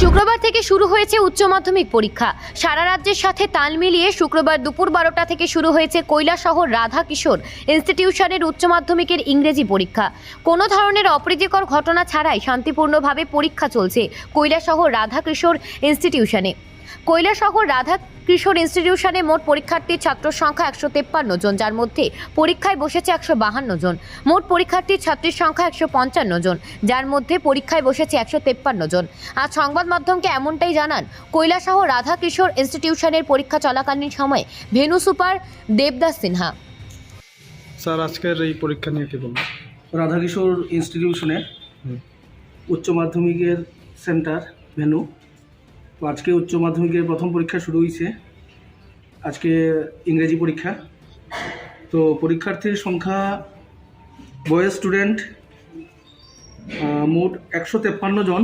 শুক্রবার থেকে শুরু হয়েছে উচ্চ মাধ্যমিক পরীক্ষা। সারা রাজ্যের সাথে তাল মিলিয়ে শুক্রবার দুপুর বারোটা থেকে শুরু হয়েছে কৈলাসহর রাধা কিশোর ইনস্টিটিউশনের উচ্চ মাধ্যমিকের ইংরেজি পরীক্ষা। কোনো ধরনের অপ্রীতিকর ঘটনা ছাড়াই শান্তিপূর্ণভাবে পরীক্ষা চলছে কৈলাসহর রাধা কিশোর ইনস্টিটিউশনে। কৈলাসহর রাধা কিশোর ইনস্টিটিউশনে মোট পরীক্ষার্থীর ছাত্র সংখ্যা একশো তেপ্পান্ন জন যার মধ্যে পরীক্ষায় বসেছে একশো বাহান্ন জন। মোট পরীক্ষার্থীর ছাত্রীর সংখ্যা একশো পঞ্চান্ন জন যার মধ্যে পরীক্ষায় বসেছে একশো তেপ্পান্ন জন। আজ সংবাদ মাধ্যমকে এমনটাই জানান কৈলাসহ রাধা কিশোর ইনস্টিটিউশনের পরীক্ষা চলাকালীন সময়ে venue super Debdas Sinha. Sir আজকের এই পরীক্ষা নিয়ে কি বলবেন? রাধাকিশোর ইনস্টিটিউশনের হুম। উচ্চ মাধ্যমিকের সেন্টার ভেনু। তো আজকে উচ্চ মাধ্যমিকের প্রথম পরীক্ষা শুরু হয়েছে আজকে ইংরেজি পরীক্ষা। তো পরীক্ষার্থীর সংখ্যা বয়েজ স্টুডেন্ট মোট একশো তেপ্পান্ন জন।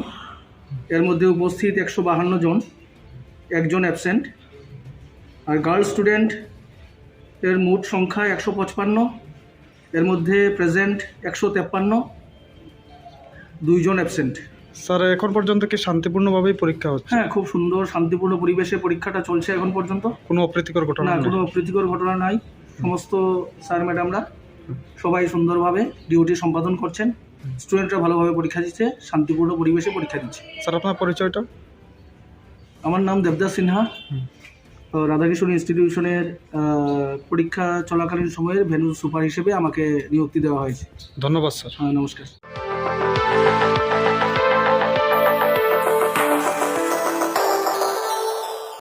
এর মধ্যে উপস্থিত একশো বাহান্ন জন, একজন অ্যাবসেন্ট আর গার্ল স্টুডেন্ট এর মোট সংখ্যা একশো পঁচপান্ন। এর মধ্যে প্রেজেন্ট একশো তেপ্পান্ন। দুইজন অ্যাবসেন্ট স্যার এখন পর্যন্ত কি শান্তিপূর্ণভাবেই পরীক্ষা হচ্ছে? হ্যাঁ খুব সুন্দর শান্তিপূর্ণ পরিবেশে পরীক্ষাটা চলছে এখন পর্যন্ত। কোনো অপ্রীতিকর ঘটনা না নেই? কোনো অপ্রীতিকর ঘটনা নাই। সমস্ত স্যার ম্যাডামরা সবাই সুন্দরভাবে ডিউটি সম্পাদন করছেন। স্টুডেন্টরা ভালোভাবে পরীক্ষা দিচ্ছে শান্তিপূর্ণ পরিবেশে পরীক্ষা দিচ্ছে। স্যার আপনার পরিচয়টা? আমার নাম দেবদাস সিনহা। হুম। তো রাধাকিশোর ইনস্টিটিউশনের আহ, পরীক্ষা চলাকালীন সময়ের ভেনু সুপার হিসেবে আমাকে নিযুক্তি দেওয়া হয়েছে। ধন্যবাদ স্যার। আহ, নমস্কার।